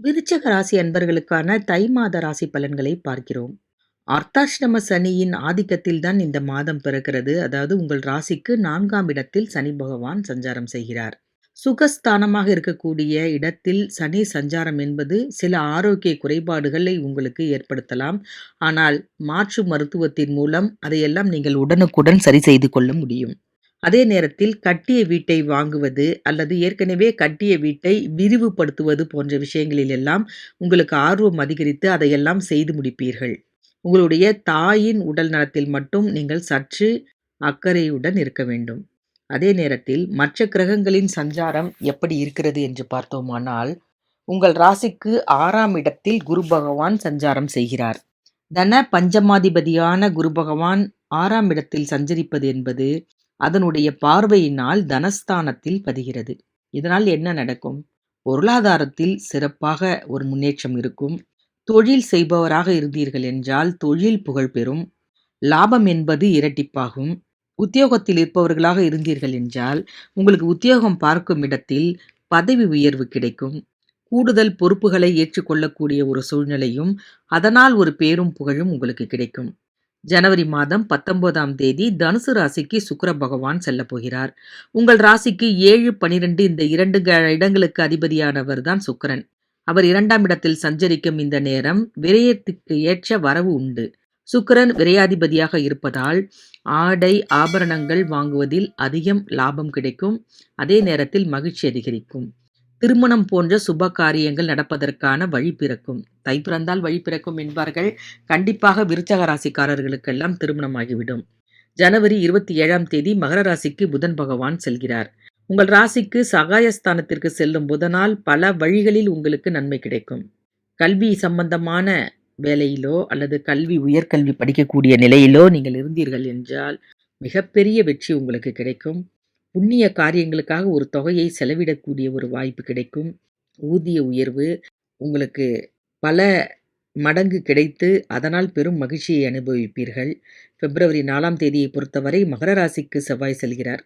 விருச்சக ராசி அன்பர்களுக்கான தை மாத ராசி பலன்களை பார்க்கிறோம். அர்த்தாஷ்டம சனியின் ஆதிக்கத்தில் தான் இந்த மாதம் பிறக்கிறது. அதாவது உங்கள் ராசிக்கு நான்காம் இடத்தில் சனி பகவான் சஞ்சாரம் செய்கிறார். சுகஸ்தானமாக இருக்கக்கூடிய இடத்தில் சனி சஞ்சாரம் என்பது சில ஆரோக்கிய குறைபாடுகளை உங்களுக்கு ஏற்படுத்தலாம். ஆனால் மாற்று மருத்துவத்தின் மூலம் அதையெல்லாம் நீங்கள் உடனுக்குடன் சரி செய்து கொள்ள முடியும். அதே நேரத்தில் கட்டிய வீட்டை வாங்குவது அல்லது ஏற்கனவே கட்டிய வீட்டை விரிவுபடுத்துவது போன்ற விஷயங்களில் எல்லாம் உங்களுக்கு ஆர்வம் அதிகரித்து அதையெல்லாம் செய்து முடிப்பீர்கள். உங்களுடைய தாயின் உடல் நலத்தில் மட்டும் நீங்கள் சற்று அக்கறையுடன் இருக்க வேண்டும். அதே நேரத்தில் மற்ற கிரகங்களின் சஞ்சாரம் எப்படி இருக்கிறது என்று பார்த்தோமானால் உங்கள் ராசிக்கு ஆறாம் இடத்தில் குரு பகவான் சஞ்சாரம் செய்கிறார். தன பஞ்சமாதிபதியான குரு பகவான் ஆறாம் இடத்தில் சஞ்சரிப்பது என்பது அதனுடைய பார்வையினால் தனஸ்தானத்தில் பதிகிறது. இதனால் என்ன நடக்கும்? பொருளாதாரத்தில் சிறப்பாக ஒரு முன்னேற்றம் இருக்கும். தொழில் செய்பவராக இருந்தீர்கள் என்றால் தொழில் புகழ் பெறும். லாபம் என்பது இரட்டிப்பாகும். உத்தியோகத்தில் இருப்பவர்களாக இருந்தீர்கள் என்றால் உங்களுக்கு உத்தியோகம் பார்க்கும் இடத்தில் பதவி உயர்வு கிடைக்கும். கூடுதல் பொறுப்புகளை ஏற்றுக்கொள்ளக்கூடிய ஒரு சூழ்நிலையும் அதனால் ஒரு பேரும் புகழும் உங்களுக்கு கிடைக்கும். ஜனவரி மாதம் பத்தொன்பதாம் தேதி தனுசு ராசிக்கு சுக்கர பகவான் செல்ல போகிறார். உங்கள் ராசிக்கு ஏழு பனிரெண்டு இந்த இரண்டு இடங்களுக்கு அதிபதியானவர் தான் சுக்கரன். அவர் இரண்டாம் இடத்தில் சஞ்சரிக்கும் இந்த நேரம் விரயத்துக்கு ஏற்ற வரவு உண்டு. சுக்கரன் விரையாதிபதியாக இருப்பதால் ஆடை ஆபரணங்கள் வாங்குவதில் அதிகம் லாபம் கிடைக்கும். அதே நேரத்தில் மகிழ்ச்சி அதிகரிக்கும். திருமணம் போன்ற சுப காரியங்கள் நடப்பதற்கான வழி பிறக்கும். தை பிறந்தால் வழி பிறக்கும் என்பார்கள். கண்டிப்பாக விருச்சக ராசிக்காரர்களுக்கெல்லாம் திருமணமாகிவிடும். ஜனவரி இருபத்தி ஏழாம் தேதி மகர ராசிக்கு புதன் பகவான் செல்கிறார். உங்கள் ராசிக்கு சகாயஸ்தானத்திற்கு செல்லும் புதனால் பல வழிகளில் உங்களுக்கு நன்மை கிடைக்கும். கல்வி சம்பந்தமான வேலையிலோ அல்லது கல்வி உயர்கல்வி படிக்கக்கூடிய நிலையிலோ நீங்கள் இருந்தீர்கள் என்றால் மிகப்பெரிய வெற்றி உங்களுக்கு கிடைக்கும். புண்ணிய காரியங்களுக்காக ஒரு தொகையை செலவிடக்கூடிய ஒரு வாய்ப்பு கிடைக்கும். ஊதிய உயர்வு உங்களுக்கு பல மடங்கு கிடைத்து அதனால் பெரும் மகிழ்ச்சியை அனுபவிப்பீர்கள். பிப்ரவரி நாலாம் தேதியை பொறுத்தவரை மகர ராசிக்கு செவ்வாய் செல்கிறார்.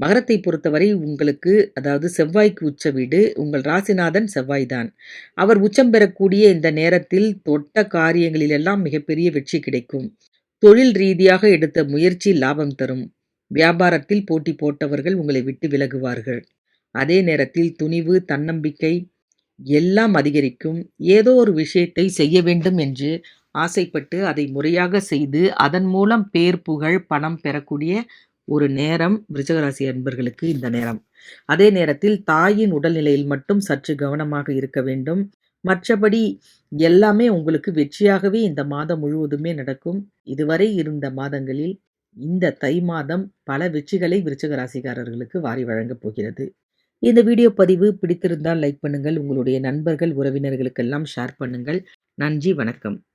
மகரத்தை பொறுத்தவரை உங்களுக்கு அதாவது செவ்வாய்க்கு உச்ச வீடு உங்கள் ராசிநாதன் செவ்வாய்தான். அவர் உச்சம் பெறக்கூடிய இந்த நேரத்தில் தொட்ட காரியங்களிலெல்லாம் மிகப்பெரிய வெற்றி கிடைக்கும். தொழில் ரீதியாக எடுத்த முயற்சி லாபம் தரும். வியாபாரத்தில் போட்டி போட்டவர்கள் உங்களை விட்டு விலகுவார்கள். அதே நேரத்தில் துணிவு தன்னம்பிக்கை எல்லாம் அதிகரிக்கும். ஏதோ ஒரு விஷயத்தை செய்ய வேண்டும் என்று ஆசைப்பட்டு அதை முறையாக செய்து அதன் மூலம் பேர் புகழ் பணம் பெறக்கூடிய ஒரு நேரம் விருச்சகராசி அன்பர்களுக்கு இந்த நேரம். அதே நேரத்தில் தாயின் உடல்நிலையில் மட்டும் சற்று கவனமாக இருக்க வேண்டும். மற்றபடி எல்லாமே உங்களுக்கு வெற்றியாகவே இந்த மாதம் முழுவதுமே நடக்கும். இதுவரை இருந்த மாதங்களில் இந்த தை மாதம் பல வெற்றிகளை விருச்சக ராசிக்காரர்களுக்கு வாரி வழங்கப் போகிறது. இந்த வீடியோ பதிவு பிடித்திருந்தால் லைக் பண்ணுங்கள். உங்களுடைய நண்பர்கள் உறவினர்களுக்கெல்லாம் ஷேர் பண்ணுங்கள். நன்றி வணக்கம்.